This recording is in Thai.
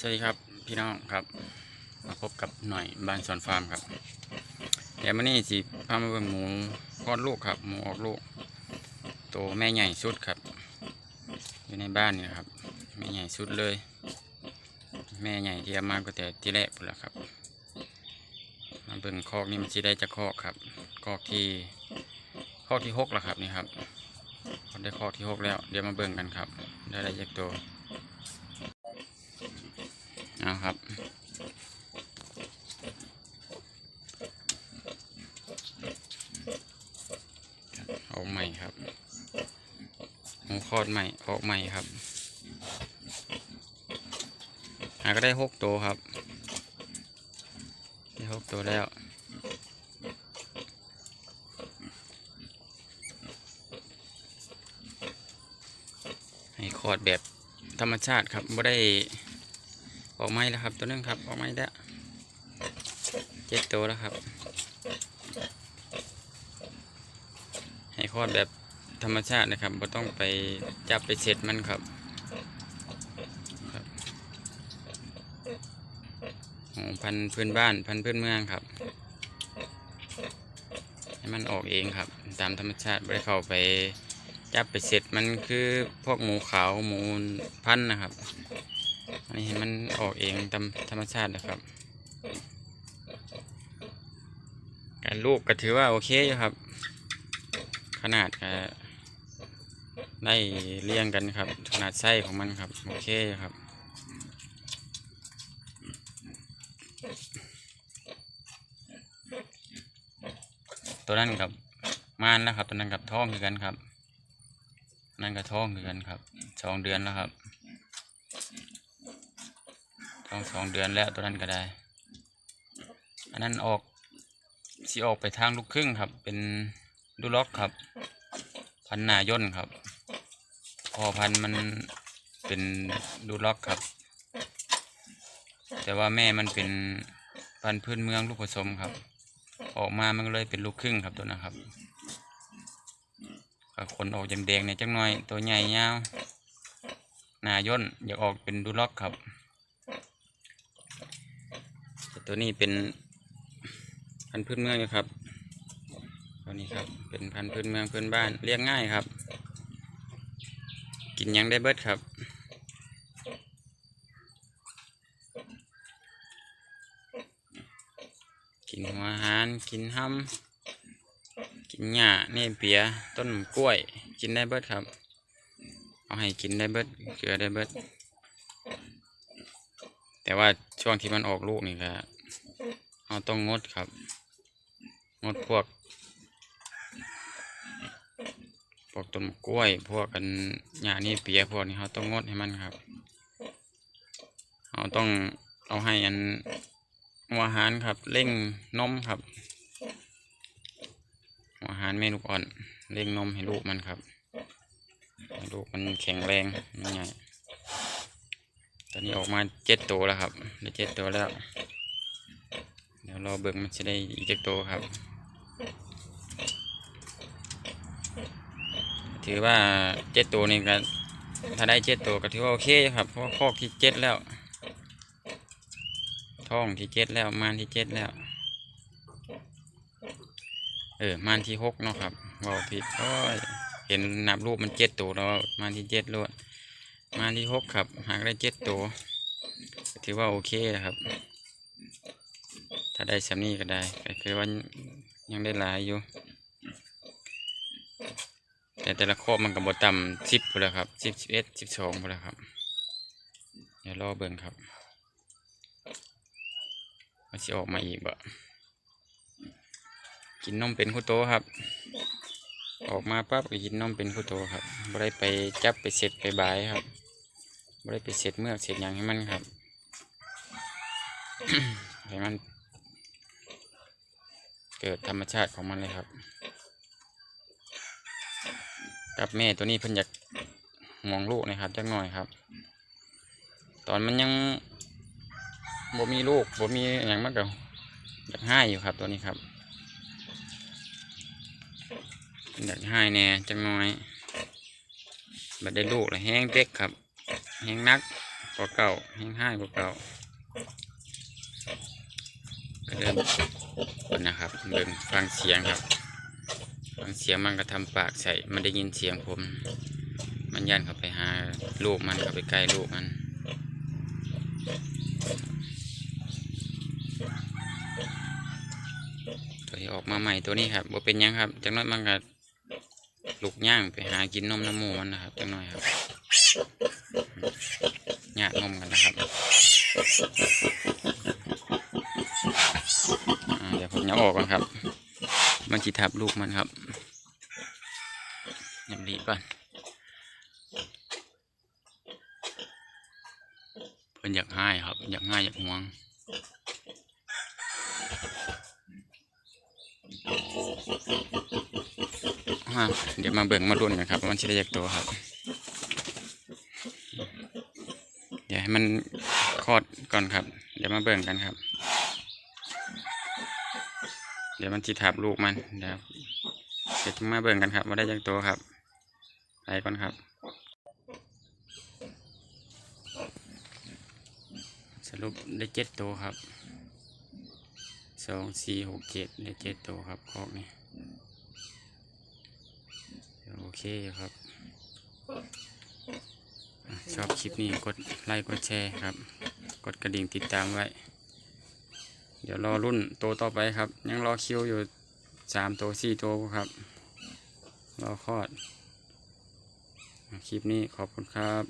สวัสดีครับพี่น้องครับ มาพบกับหน่อยบ้านสวนฟาร์มครับเดี๋ยวมื่อนี้สิพามาเบิ่งหมูคลอดลูกครับ หมูออกลูกโตวแม่ใหญ่สุดครับ อยู่ในบ้านนี่ครับ แม่ใหญ่สุดเลย แม่ใหญ่ที่เอามาก็แต่ที่แรกพุ่นละครับ มาเบิ่งคอกนี่มันสิได้จะคอกครับคอกที่คอกที่หกล้วครับนี่ครับได้คอกที่หกแล้ว เดี๋ยวมาเบิ่งกันครับ ได้ได้จากตัว เอาครับ ออกใหม่ครับหมูคอดใหม่ ออกใหม่ครับ หาก็ได้หกตัวครับ ได้หกตัวแล้วให้คอดแบบธรรมชาติครับไม่ได้ ออกไม้แล้วครับตัวนึงครับออกไม้แล้วเจ็ดตัวแล้วครับ ให้คลอดแบบธรรมชาตินะครับไม่ต้องไปจับไปเสร็จมันครับครับโอ้พันธุ์พื้นบ้านพันธุ์พื้นเมืองครับ ให้มันออกเองครับ ตามธรรมชาติไม่ได้เข้าไปจับไปเสร็จมันคือพวกหมูขาวหมูพันธุ์นะครับ อันนี้เห็นมันออกเองตามธรรมชาตินะครับ การลูกก็ถือว่าโอเคอยู่ครับ ขนาดก็ได้เลี้ยงกันครับ ขนาดไส้ของมันครับ โอเคอยู่ครับตัวนั้นกับมานแล้วครับ ตัวนั้นกับท้องคือกันครับ นั่นก็ท้องคือกันครับสองเดือนแล้วครับ ท้องสองเดือนแล้วตัวนั้นก็ได้ อันนั้นออกสีออกไปทางลูกครึ่งครับ เป็นดูล็อกครับ พันหนาย่นครับพอพันมันเป็นดูล็อกครับ แต่ว่าแม่มันเป็นพันพื้นเมืองลูกผสมครับ ออกมามันก็เลยเป็นลูกครึ่งครับตัวนะครับขนออกยำแดงเนี่ยจังหน่อยตัวใหญ่ยาวหนาย่นอยากออกเป็นดูล็อกครับ ตัวนี้เป็นพันธุ์พื้นเมืองอยู่ครับ ตัวนี้ครับ เป็นพันธุ์พื้นเมืองพื้นบ้านเลี้ยงง่ายครับ กินยังได้เบิดครับ กินหัวหารกินห้ำกินหญ้าเนเปีย ต้นกล้วย กินได้เบิดครับ เอาให้กินได้เบิดเกลือได้เบิดแต่ว่าช่วงที่มันออกลูกนี่ก็ เราต้องงดครับ งดพวก พวกต้นกล้วย พวกกันหญ้านี่เปียพวกนี้เราต้องงดให้มันครับเราต้องเอาให้อันหัวอาหารครับ เร่งนมครับหัวอาหารแม่ลูกอ่อน เร่งนมให้ลูกมันครับให้ลูกมันแข็งแรงมันใหญ่ตอนนี้ออกมาเจ็ดตัวแล้วครับได้เจ็ดตัวแล้ว รอเบิ่งมันจะได้อีกเจ็ดตัวครับ ถือว่าเจ็ดตัวนี่ก็ถ้าได้เจ็ดตัวก็ถือว่าโอเคครับเพราะว่าคอกที่เจ็ดแล้ว ท้องที่เจ็ดแล้วมานที่เจ็ดแล้ว เออมานที่หกเนาะครับบอกผิดโอ้ยเห็นนับรูปมันเจ็ดตัวแล้วมานที่เจ็ดล้วนมานที่หกครับ หากได้เจ็ดตัวถือว่าโอเคนะครับ ถ้าได้สำนี้ก็ได้ก็คือว่ายังได้หลายอยู่ แต่แต่ละครอบมันกับบต่ำสิบเลยครับสิบสิบเอ็ดสิบสองเลยครับเดี๋ยวรอเบิ่งครับมันจะออกมาอีกบ่กินนมเป็นคู่โตครับ ออกมาปั๊บก็กินนมเป็นคู่โตครับไม่ได้ไปจับไปเสร็จไปบายครับไม่ได้ไปเสร็จเมื่อกเสร็จอย่างให้มันครับให้มัน เกิดธรรมชาติของมันเลยครับ กับแม่ตัวนี้เพิ่นอยากห่วงลูกนะครับจักหน่อยครับ ตอนมันยังบ่มีลูกบ่มีอย่างมันก็อยากให้อยู่ครับตัวนี้ครับอยากให้แน่จักหน่อยบัดได้ลูกแล้วแห้งเด็กครับ แห้งนักกว่าเก่าแห้งให้กว่าเก่าก็เริ่ม ก่อนนะครับเบิ่งฟังเสียงครับ ฟังเสียงมันก็ทำปากใส่มันได้ยินเสียงผม มันยันเข้าไปหาลูกมันเข้าไปใกล้ลูกมันตัวที่ออกมาใหม่ตัวนี้ครับบ่เป็นยังครับจังน้อยมันก็ลูกย่างไปหากินนมน้ำมูมันนะครับจังน้อยครับหยาดนมกันนะครับอ่าเดี๋ยวผมจะออกก่อนครับ มันจิทับลูกมันครับยำรีบก่อนเพิ่นอยากให้ครับ อยากให้อยากห่วงเดี๋ยวมาเบิ่งมารุ่นกันครับมันชิได้จากตัวครับ เดี๋ยวให้มันคลอดก่อนครับ เดี๋ยวมาเบิ่งกันครับ เดี๋ยวมันจิทับลูกมันเดี๋ยวเดี๋ยวมาเบิ่งกันครับว่าได้จากตัวครับไปก่อนครับสรุปได้เจ็ดตัวครับสองสี่หกเจ็ดได้เจ็ดตัวครับคอกนี่โอเคครับ ชอบคลิปนี้กดไลค์กดแชร์ครับ กดกระดิ่งติดตามไว้ เดี๋ยวรอรุ่นโตวต่อไปครับ ยังรอคิวอยู่สามตัวสี่ตัวครับ รอคลอด คลิปนี้ขอบคุณครับ